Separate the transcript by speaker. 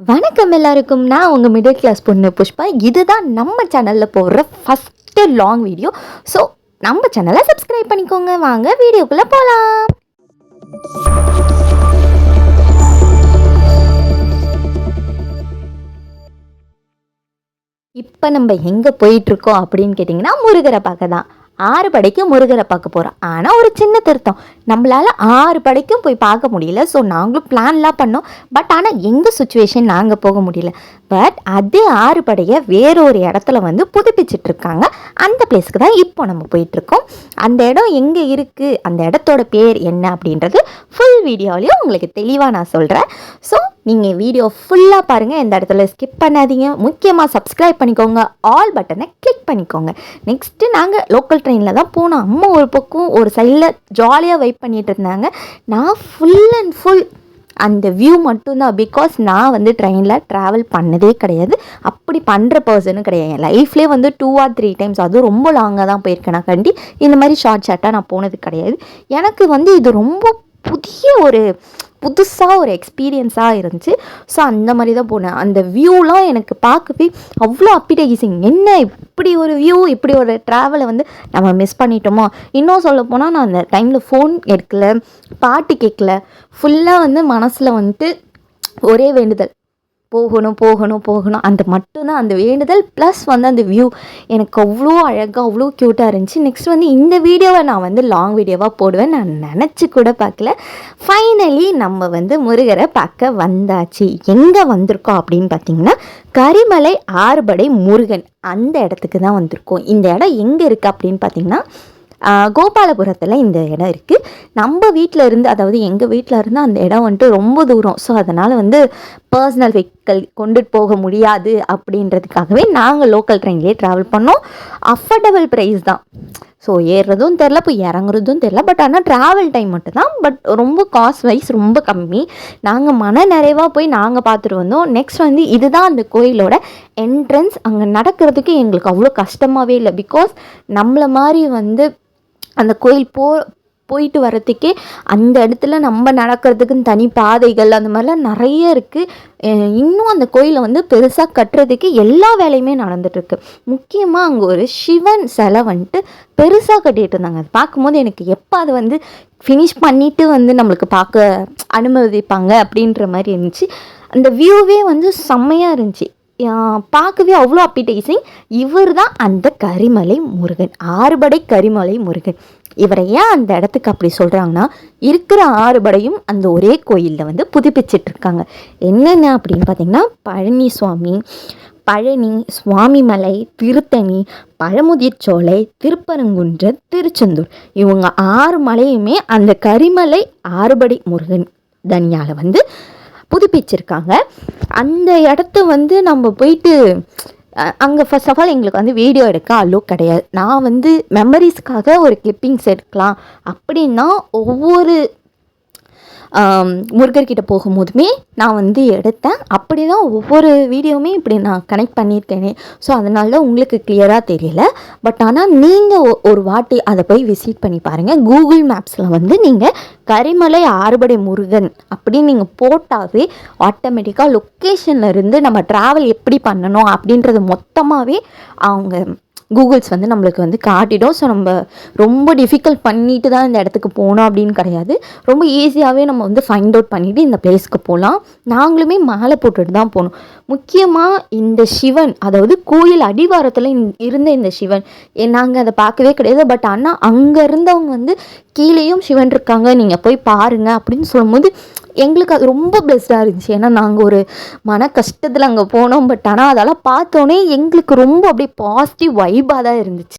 Speaker 1: வணக்கம் எல்லாருக்கும். நான் உங்கள் மிடில் கிளாஸ் பொண்ணு புஷ்பா. இதுதான் நம்ம சேனலில் போடுற ஃபஸ்ட்டு லாங் வீடியோ ஸோ நம்ம சேனலை சப்ஸ்கிரைப் பண்ணிக்கோங்க. வாங்க வீடியோக்குள்ளே போகலாம் இப்போ நம்ம எங்கே போயிட்டுருக்கோம் அப்படின்னு கேட்டிங்கன்னா முருகரை பார்க்க தான் ஆறு படைக்கும் முருகரை பார்க்க போகிறோம் ஆனால் ஒரு சின்ன திருத்தம். நம்மளால் ஆறு படைக்கும் போய் பார்க்க முடியல. ஸோ நாங்களும் பிளான்லாம் பண்ணோம். பட் ஆனால் எங்கள் சுச்சுவேஷன் நாங்கள் போக முடியல. பட் அதே ஆறு படையை வேறொரு இடத்துல வந்து புதுப்பிச்சிட்டு இருக்காங்க. அந்த பிளேஸ்க்கு தான் இப்போ நம்ம போயிட்டுருக்கோம் அந்த இடம் எங்கே இருக்குது அந்த இடத்தோட பேர் என்ன அப்படின்றது ஃபுல் வீடியோலையும் உங்களுக்கு தெளிவாக நான் சொல்கிறேன் ஸோ நீங்கள் வீடியோ ஃபுல்லாக பாருங்கள் இந்த இடத்துல ஸ்கிப் பண்ணாதீங்க. முக்கியமாக சப்ஸ்கிரைப் பண்ணிக்கோங்க. ஆல் பட்டனை கிளிக் பண்ணிக்கோங்க. நெக்ஸ்ட்டு நாங்கள் லோக்கல் ட்ரெயினில் தான் போனோம். அம்மா ஒரு பக்கம் ஒரு சைடில் ஜாலியாக வெயிட் பண்ணிகிட்டு இருந்தாங்க. நான் ஃபுல் அண்ட் ஃபுல் அந்த வியூ மட்டும்தான் பிகாஸ் நான் வந்து ட்ரெயினில் ட்ராவல் பண்ணதே கிடையாது. அப்படி பண்ணுற பர்சனும் கிடையாது. என் லைஃப்லேயே வந்து டூ ஆர் த்ரீ டைம்ஸ் அதுவும் ரொம்ப லாங்காக தான் போயிருக்கேன். நான் கண்டி இந்த மாதிரி ஷார்ட் ஷார்ட்டாக நான் போனது கிடையாது. எனக்கு வந்து இது ரொம்ப புதிய ஒரு புதுசாக ஒரு எக்ஸ்பீரியன்ஸாக இருந்துச்சு. ஸோ அந்த மாதிரி தான் போனேன். அந்த வியூலாம் எனக்கு பார்க்கவே அவ்வளோ அப்பிடைசிங் என்ன இப்படி ஒரு வியூ இப்படி ஒரு ட்ராவலை வந்து நம்ம மிஸ் பண்ணிட்டோமோ? இன்னும் சொல்ல போனால் நான் அந்த டைமில் ஃபோன் எடுக்கல பாட்டு கேட்கல ஃபுல்லாக வந்து மனசில் வந்துட்டு ஒரே வேண்டுதல். போகணும் போகணும் போகணும். அந்த மட்டும்தான் அந்த வேண்டுதல் ப்ளஸ் வந்து அந்த வியூ எனக்கு அவ்வளோ அழகாக அவ்வளோ க்யூட்டாக இருந்துச்சு. நெக்ஸ்ட் வந்து இந்த வீடியோவை நான் வந்து லாங் வீடியோவாக போடுவேன். நான் நினச்சி கூட பார்க்கல. ஃபைனலி நம்ம வந்து முருகரை பார்க்க வந்தாச்சு. எங்கே வந்திருக்கோம் அப்படின்னு பார்த்தீங்கன்னா கரிமலை ஆறுபடை முருகன் அந்த இடத்துக்கு தான் வந்திருக்கோம். இந்த இடம் எங்கே இருக்குது அப்படின்னு பார்த்தீங்கன்னா கோபாலபுரத்தில் இந்த இடம் இருக்குது நம்ம வீட்டில் இருந்து அதாவது எங்கள் வீட்டில் இருந்து அந்த இடம் வந்துட்டு ரொம்ப தூரம். ஸோ அதனால் வந்து பர்சனல் வெஹிக்கிள் கொண்டுட்டு போக முடியாது அப்படின்றதுக்காகவே நாங்கள் லோக்கல் ட்ரெயின்லேயே ட்ராவல் பண்ணோம். அஃபர்டபுள் ப்ரைஸ் தான். ஸோ ஏறுறதும் தெரில இப்போ இறங்குறதும் தெரில பட் ஆனால் ட்ராவல் டைம் மட்டும்தான். பட் ரொம்ப காஸ்ட் வைஸ் ரொம்ப கம்மி. நாங்கள் மன நிறைவாக போய் நாங்கள் பார்த்துட்டு வந்தோம். நெக்ஸ்ட் வந்து இதுதான் அந்த கோயிலோட என்ட்ரன்ஸ் அங்கே நடக்கிறதுக்கு எங்களுக்கு அவ்வளோ கஷ்டமாகவே இல்லை. பிகாஸ் நம்மளை மாதிரி வந்து அந்த கோயில் போ போயிட்டு வரத்துக்கே அந்த இடத்துல நம்ம நடக்கிறதுக்குன்னு தனி பாதைகள் அந்த மாதிரிலாம் நிறைய இருக்குது இன்னும் அந்த கோயிலை வந்து பெருசாக கட்டுறதுக்கு எல்லா வேலையுமே நடந்துகிட்ருக்கு முக்கியமாக அங்கே ஒரு சிவன் சிலை வந்துட்டு பெருசாக கட்டிகிட்டு இருந்தாங்க. அது பார்க்கும்போது எனக்கு எப்போ அது வந்து ஃபினிஷ் பண்ணிவிட்டு வந்து நம்மளுக்கு பார்க்க அனுமதிப்பாங்க அப்படின்ற மாதிரி இருந்துச்சு. அந்த வியூவே வந்து செம்மையாக இருந்துச்சு. பார்க்கவே அவ்வளோ அப்பிடைசிங் இவர் தான் அந்த கரிமலை முருகன் ஆறுபடை கரிமலை முருகன். இவரை ஏன் அந்த இடத்துக்கு அப்படி சொல்கிறாங்கன்னா இருக்கிற ஆறுபடையும் அந்த ஒரே கோயிலில் வந்து புதுப்பிச்சிட்ருக்காங்க. என்னென்ன அப்படின்னு பார்த்தீங்கன்னா பழனி சுவாமி பழனி சுவாமிமலை திருத்தணி பழமுதிர்ச்சோலை திருப்பரங்குன்ற திருச்செந்தூர். இவங்க ஆறு மலையுமே அந்த கரிமலை ஆறுபடை முருகன் தனியால் வந்து புதுப்பிச்சிருக்காங்க. அந்த இடத்த வந்து நம்ம போயிட்டு அங்கே ஃபர்ஸ்ட் ஆஃப் ஆல் எங்களுக்கு வந்து வீடியோ எடுக்க அலோ கிடையாது. நான் வந்து மெமரிஸ்க்காக ஒரு கிளிப்பிங்ஸ் எடுக்கலாம் அப்படின்னா ஒவ்வொரு முருகர்கிட்ட போகும்போதுமே நான் வந்து எடுத்தேன். அப்படி தான் ஒவ்வொரு வீடியோவுமே இப்படி நான் கனெக்ட் பண்ணியிருக்கேனே. ஸோ அதனால தான் உங்களுக்கு கிளியராக தெரியல. பட் ஆனால் நீங்கள் ஒரு வாட்டி அதை போய் விசிட் பண்ணி பாருங்கள் கூகுள் மேப்ஸில் வந்து நீங்கள் கரிமலை ஆறுபடை முருகன் அப்படின்னு நீங்கள் போட்டாவே ஆட்டோமேட்டிக்காக லொக்கேஷனில் இருந்து நம்ம ட்ராவல் எப்படி பண்ணணும் அப்படின்றது மொத்தமாகவே அவங்க கூகுள்ஸ் வந்து நம்மளுக்கு வந்து காட்டிடும். ஸோ நம்ம ரொம்ப டிஃபிகல்ட் பண்ணிட்டு தான் இந்த இடத்துக்கு போகணும் அப்படின்னு கிடையாது. ரொம்ப ஈஸியாகவே நம்ம வந்து ஃபைண்ட் அவுட் பண்ணிவிட்டு இந்த பிளேஸ்க்கு போகலாம். நாங்களுமே மாலை போட்டுட்டு தான் போகணும். முக்கியமாக இந்த சிவன் அதாவது கோயில் அடிவாரத்தில் இருந்த இந்த சிவன் நாங்கள் அதை பார்க்கவே கிடையாது. பட் ஆனால் அங்கே இருந்தவங்க வந்து கீழேயும் சிவன் இருக்காங்க. நீங்கள் போய் பாருங்க அப்படின்னு சொல்லும்போது எங்களுக்கு அது ரொம்ப பெஸ்ட்டாக இருந்துச்சு. ஏன்னா நாங்கள் ஒரு மன கஷ்டத்தில் அங்கே போனோம். பட் ஆனால் அதெல்லாம் பார்த்தோன்னே எங்களுக்கு ரொம்ப அப்படியே பாசிட்டிவ் வைபாக தான் இருந்துச்சு.